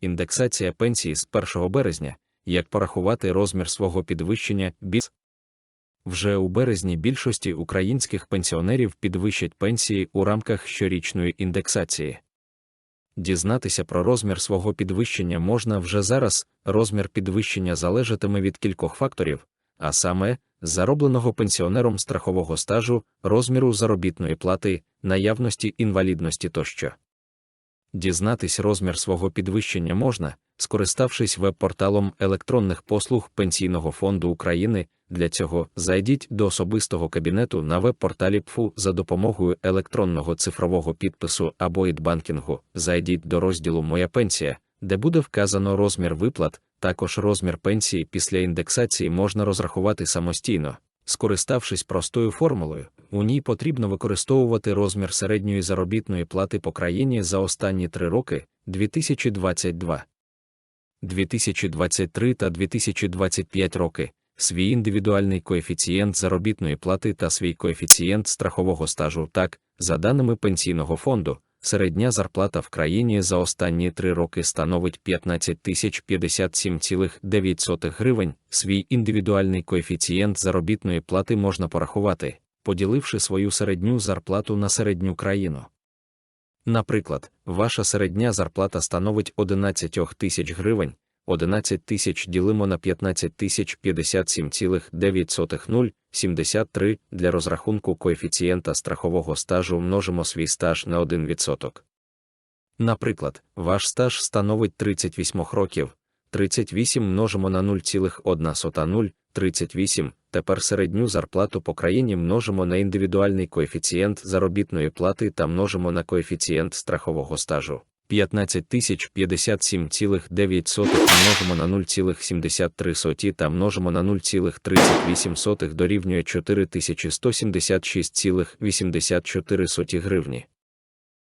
індексація пенсії з 1 березня, як порахувати розмір свого підвищення біс. Вже у березні більшості українських пенсіонерів підвищать пенсії у рамках щорічної індексації. Дізнатися про розмір свого підвищення можна вже зараз, розмір підвищення залежатиме від кількох факторів, а саме, заробленого пенсіонером страхового стажу, розміру заробітної плати, наявності інвалідності тощо. Дізнатись розмір свого підвищення можна, скориставшись веб-порталом електронних послуг Пенсійного фонду України. Для цього зайдіть до особистого кабінету на веб-порталі ПФУ за допомогою електронного цифрового підпису або ідбанкінгу. Зайдіть до розділу Моя пенсія, де буде вказано розмір виплат, також розмір пенсії після індексації можна розрахувати самостійно. Скориставшись простою формулою, у ній потрібно використовувати розмір середньої заробітної плати по країні за останні три роки 2022, 2023 та 2025 роки, свій індивідуальний коефіцієнт заробітної плати та свій коефіцієнт страхового стажу. Так, за даними пенсійного фонду, середня зарплата в країні за останні три роки становить 15 57,9 гривень. Свій індивідуальний коефіцієнт заробітної плати можна порахувати, поділивши свою середню зарплату на середню країну. Наприклад, ваша середня зарплата становить 11 тисяч гривень, 11 тисяч ділимо на 15 тисяч 57,9 для розрахунку коефіцієнта страхового стажу множимо свій стаж на 1%. Наприклад, ваш стаж становить 38 років, 38 множимо на 0,1 38, тепер середню зарплату по країні множимо на індивідуальний коефіцієнт заробітної плати та множимо на коефіцієнт страхового стажу. 15057,9 множимо на 0,73 та множимо на 0,38 дорівнює 4176,84 гривні.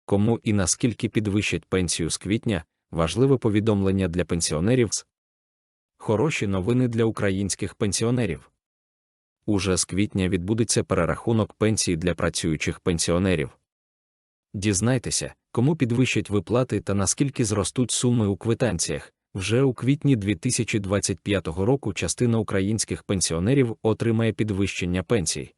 Кому і наскільки підвищать пенсію з квітня, важливе повідомлення для пенсіонерів. Хороші новини для українських пенсіонерів. Уже з квітня відбудеться перерахунок пенсій для працюючих пенсіонерів. Дізнайтеся, кому підвищать виплати та наскільки зростуть суми у квитанціях. Вже у квітні 2025 року частина українських пенсіонерів отримає підвищення пенсій.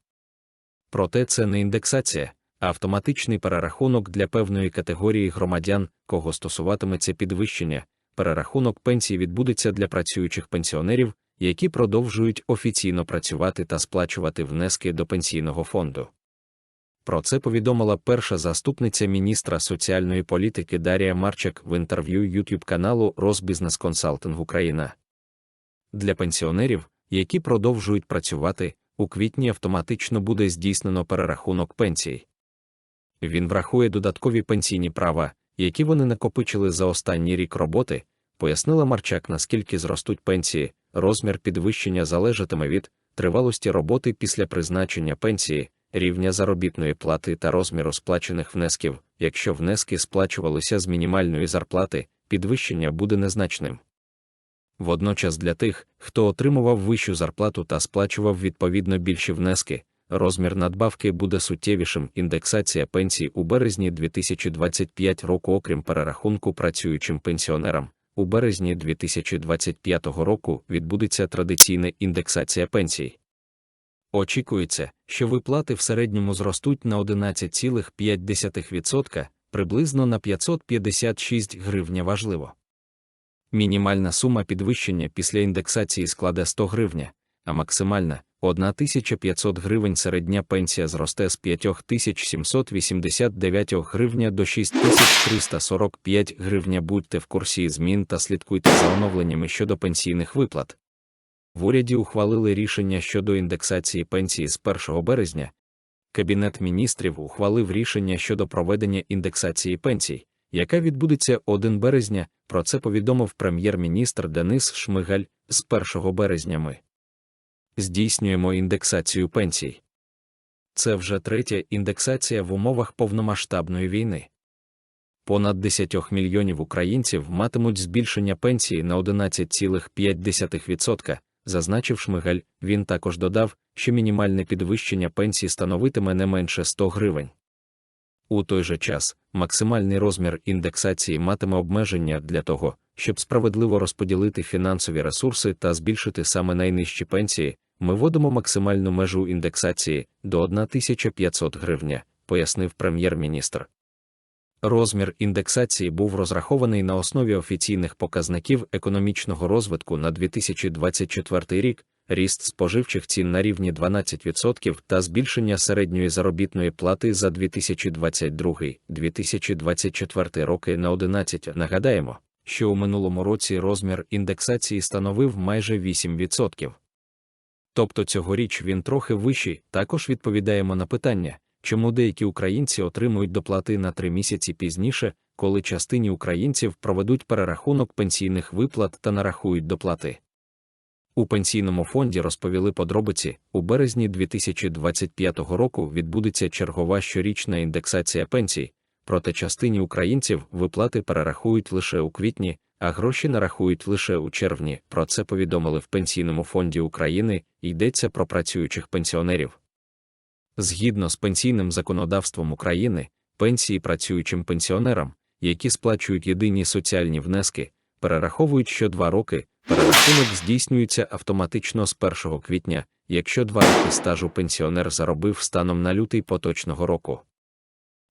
Проте це не індексація, а автоматичний перерахунок для певної категорії громадян, кого стосуватиметься підвищення. Перерахунок пенсій відбудеться для працюючих пенсіонерів, які продовжують офіційно працювати та сплачувати внески до пенсійного фонду. Про це повідомила перша заступниця міністра соціальної політики Дарія Марчак в інтерв'ю YouTube каналу Розбізнес Консалтинг Україна. Для пенсіонерів, які продовжують працювати, у квітні автоматично буде здійснено перерахунок пенсій. Він врахує додаткові пенсійні права, які вони накопичили за останній рік роботи, пояснила Марчак, наскільки зростуть пенсії, розмір підвищення залежатиме від тривалості роботи після призначення пенсії рівня заробітної плати та розміру сплачених внесків, якщо внески сплачувалися з мінімальної зарплати, підвищення буде незначним. Водночас для тих, хто отримував вищу зарплату та сплачував відповідно більші внески, розмір надбавки буде суттєвішим. Індексація пенсій у березні 2025 року, окрім перерахунку працюючим пенсіонерам. У березні 2025 року відбудеться традиційна індексація пенсій. Очікується, що виплати в середньому зростуть на 11,5%, приблизно на 556 гривня важливо. Мінімальна сума підвищення після індексації складе 100 гривня, а максимальна 1500 гривень середня пенсія зросте з 5789 гривня до 6345 гривня. Будьте в курсі змін та слідкуйте за оновленнями щодо пенсійних виплат в уряді ухвалили рішення щодо індексації пенсії з 1 березня. Кабінет міністрів ухвалив рішення щодо проведення індексації пенсій, яка відбудеться 1 березня. Про це повідомив прем'єр-міністр Денис Шмигаль з 1 березня. Ми здійснюємо індексацію пенсій. Це вже третя індексація в умовах повномасштабної війни. Понад 10 мільйонів українців матимуть збільшення пенсії на 11,5%, зазначив Шмигаль, він також додав, що мінімальне підвищення пенсії становитиме не менше 100 гривень. У той же час максимальний розмір індексації матиме обмеження для того, щоб справедливо розподілити фінансові ресурси та збільшити саме найнижчі пенсії, ми вводимо максимальну межу індексації до 1500 гривня, пояснив прем'єр-міністр. Розмір індексації був розрахований на основі офіційних показників економічного розвитку на 2024 рік, ріст споживчих цін на рівні 12% та збільшення середньої заробітної плати за 2022-2024 роки на 11. Нагадаємо, що у минулому році розмір індексації становив майже 8%. Тобто цьогоріч він трохи вищий, також відповідаємо на питання, чому деякі українці отримують доплати на три місяці пізніше, коли частині українців проведуть перерахунок пенсійних виплат та нарахують доплати. У пенсійному фонді розповіли подробиці, у березні 2025 року відбудеться чергова щорічна індексація пенсій, проте частині українців виплати перерахують лише у квітні, а гроші нарахують лише у червні. Про це повідомили в Пенсійному фонді України, йдеться про працюючих пенсіонерів. Згідно з пенсійним законодавством України, пенсії працюючим пенсіонерам, які сплачують єдині соціальні внески, перераховують що два роки, перерахунок здійснюється автоматично з 1 квітня, якщо два роки стажу пенсіонер заробив станом на лютий поточного року.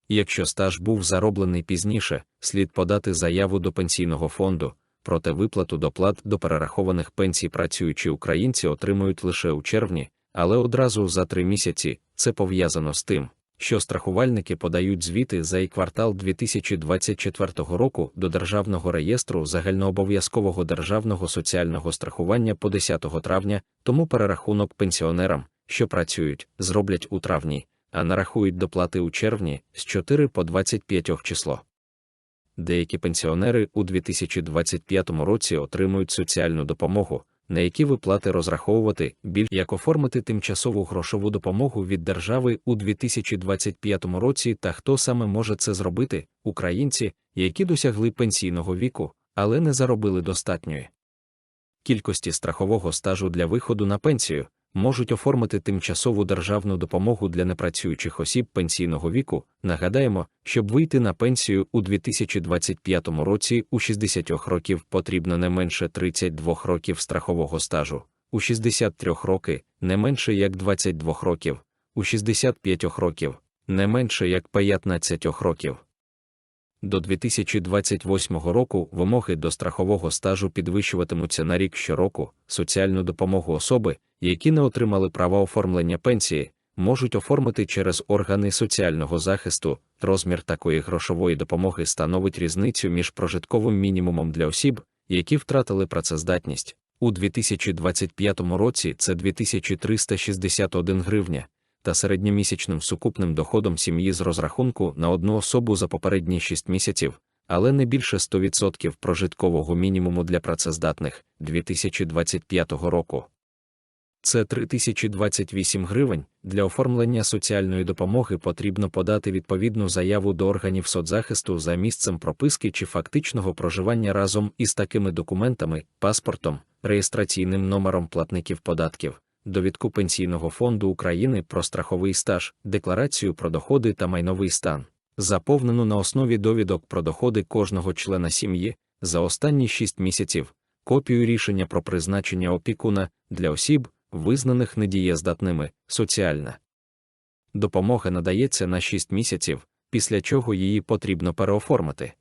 Якщо стаж був зароблений пізніше, слід подати заяву до пенсійного фонду, проте виплату доплат до перерахованих пенсій працюючі українці отримують лише у червні, але одразу за три місяці це пов'язано з тим, що страхувальники подають звіти за і квартал 2024 року до Державного реєстру загальнообов'язкового державного соціального страхування по 10 травня, тому перерахунок пенсіонерам, що працюють, зроблять у травні, а нарахують доплати у червні з 4 по 25 число. Деякі пенсіонери у 2025 році отримують соціальну допомогу, на які виплати розраховувати, біль як оформити тимчасову грошову допомогу від держави у 2025 році та хто саме може це зробити, українці, які досягли пенсійного віку, але не заробили достатньої кількості страхового стажу для виходу на пенсію, можуть оформити тимчасову державну допомогу для непрацюючих осіб пенсійного віку. Нагадаємо, щоб вийти на пенсію у 2025 році у 60 років потрібно не менше 32 років страхового стажу, у 63 роки не менше як 22 років, у 65 років не менше як 15 років. До 2028 року вимоги до страхового стажу підвищуватимуться на рік щороку. Соціальну допомогу особи, які не отримали права оформлення пенсії, можуть оформити через органи соціального захисту. Розмір такої грошової допомоги становить різницю між прожитковим мінімумом для осіб, які втратили працездатність. У 2025 році це 2361 гривня та середньомісячним сукупним доходом сім'ї з розрахунку на одну особу за попередні 6 місяців, але не більше 100% прожиткового мінімуму для працездатних 2025 року. Це 3028 гривень. Для оформлення соціальної допомоги потрібно подати відповідну заяву до органів соцзахисту за місцем прописки чи фактичного проживання разом із такими документами, паспортом, реєстраційним номером платників податків, довідку Пенсійного фонду України про страховий стаж, декларацію про доходи та майновий стан, заповнену на основі довідок про доходи кожного члена сім'ї за останні 6 місяців, копію рішення про призначення опікуна для осіб, визнаних недієздатними, соціальна. Допомога надається на 6 місяців, після чого її потрібно переоформити.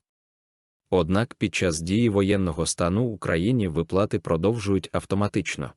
Однак під час дії воєнного стану Україні виплати продовжують автоматично.